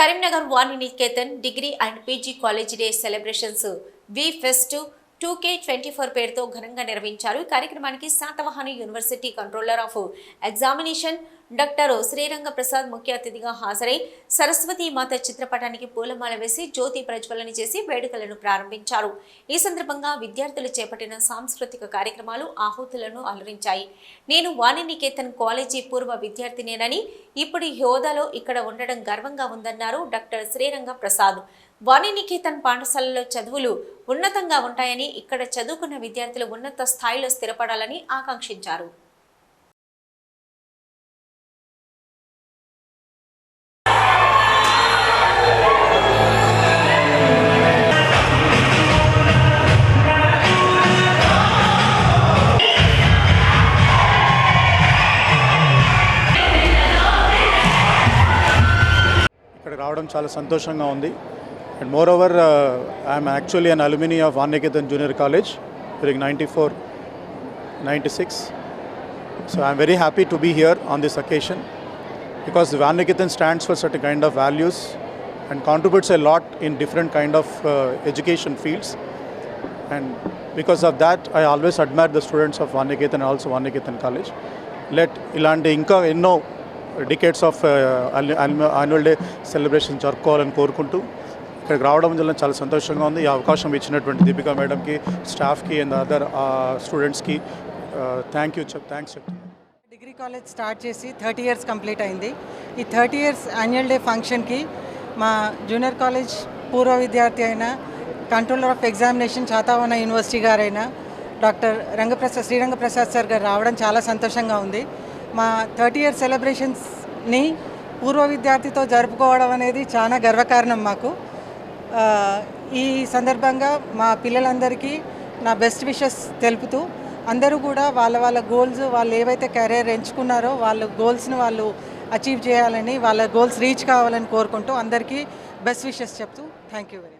Karimnagar Vani Niketan degree and PG college day celebrations. V fest two K twenty four పేరుతో ఘనంగా నిర్వహించారు. ఈ కార్యక్రమానికి Satavahana university controller of examination doctor Sriranga Prasad ముఖ్య అతిథిగా హాజరై సరస్వతి మాత చిత్రపటానికి పూలమాల వేసి జ్యోతి ప్రజ్వలన చేసి వేడుకలను ప్రారంభించారు. ఈ సందర్భంగా విద్యార్థులు చేపట్టిన సాంస్కృతిక కార్యక్రమాలు ఆహుతులను అలరించాయి. నేను వాణినికేతన్ కాలేజీ పూర్వ విద్యార్థినేనని ఇప్పుడు హోదాలో ఇక్కడ ఉండడం గర్వంగా ఉందన్నారు డాక్టర్ శ్రీరంగ ప్రసాద్ వాణినికేతన్ పాఠశాలలో చదువులు ఉన్నతంగా ఉంటాయని ఇక్కడ చదువుకున్న విద్యార్థులు ఉన్నత స్థాయిలో స్థిరపడాలని ఆకాంక్షించారు. రావడం చాలా సంతోషంగా ఉంది. And moreover I'm actually an alumni of Vaniniketan junior college during ninety four ninety six so I'm very happy to be here on this occasion because Vaniniketan stands for sort kind of values and contributes a lot in different kind of education fields and because of that I always admire the students of Vaniniketan also Vaniniketan college let ఇలాంటి ఇంకా ఎన్నో decades of annual day celebration జరుపుకోవాలని కోరుకుంటూ ఇక్కడికి రావడం వల్ల చాలా సంతోషంగా ఉంది. ఈ అవకాశం ఇచ్చినటువంటి దీపికా మేడంకి స్టాఫ్కి అండ్ అదర్ స్టూడెంట్స్కి థ్యాంక్ యూ చెప్ థ్యాంక్స్ చెప్తున్నాను. డిగ్రీ కాలేజ్ స్టార్ట్ చేసి థర్టీ ఇయర్స్ కంప్లీట్ అయింది. ఈ థర్టీ ఇయర్స్ యాన్యువల్ డే ఫంక్షన్కి మా జూనియర్ కాలేజ్ పూర్వ విద్యార్థి అయిన controller of examination Satavahana university గారైన డాక్టర్ రంగప్రసాద్ శ్రీరంగప్రసాద్ సార్ గారు రావడం చాలా సంతోషంగా ఉంది. మా థర్టీ ఇయర్ సెలబ్రేషన్స్ని పూర్వ విద్యార్థితో జరుపుకోవడం అనేది చాలా గర్వకారణం మాకు. ఈ సందర్భంగా మా పిల్లలందరికీ నా బెస్ట్ విషెస్ తెలుపుతూ అందరూ కూడా వాళ్ళ వాళ్ళ గోల్స్ వాళ్ళు ఏవైతే కెరీర్ ఎంచుకున్నారో వాళ్ళ గోల్స్ని వాళ్ళు అచీవ్ చేయాలని వాళ్ళ గోల్స్ రీచ్ కావాలని కోరుకుంటూ అందరికీ బెస్ట్ విషెస్ చెప్తూ థ్యాంక్ యూ వెరీ